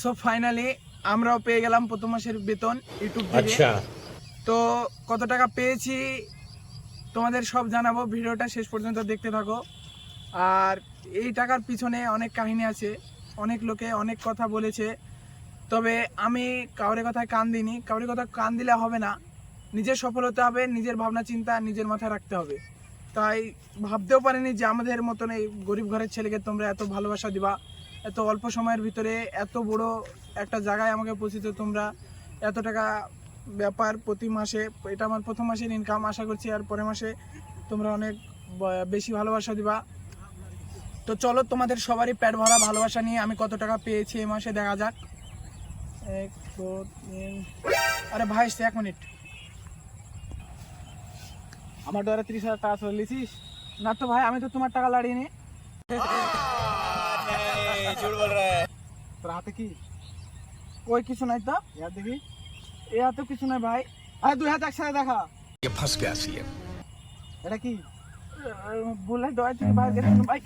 So finally আমরাও পেয়ে গেলাম প্রথম মাসের বেতন ইউটিউব আচ্ছা। তো কত টাকা পেয়েছি তোমাদের সব জানাব ভিডিওটা শেষ পর্যন্ত দেখতে থাকো। আর এই টাকার পিছনে অনেক কাহিনী আছে অনেক লোকে অনেক কথা বলেছে। তবে আমি কাউরে কথায় কান দিইনি কাউরে কথা কান দিলে হবে না। নিজের সফল হতে হবে নিজের ভাবনা চিন্তা নিজের মাথায় রাখতে হবে। তাই ভাবতেও পারিনি যে আমাদের মতন এই গরিব ঘরের ছেলেকে তোমরা এত ভালোবাসা দিবা। এত অল্প সময়ের ভিতরে এত বড় একটা জায়গায় আমাকে পৌঁছেছো তোমরা। এত টাকা ব্যাপার প্রতি মাসে, এটা আমার প্রথম মাসের ইনকাম আশা করছি আর পরের মাসে তোমরা অনেক বেশি ভালোবাসা দিবা। তো চলো, তোমাদের সবারই পেট ভরা ভালোবাসা নিয়ে আমি কত টাকা পেয়েছি এই মাসে, দেখা যাক। এক আরে ভাই এক মিনিট। আমার দ্বারা ত্রিশ হাজার টাকা চলে লিছিস না তো ভাই, আমি তো তোমার টাকা লাড়িয়ে নি। তোর হাতে কি ওই কিছু নাই তো ইয়ার দেখি এ হাতে কিছু নাই ভাই আরে দুই হাত একসাথে দেখা ये फंस गया सीएम এটা কি বলে দয়া থেকে বাইরে গেছে ভাই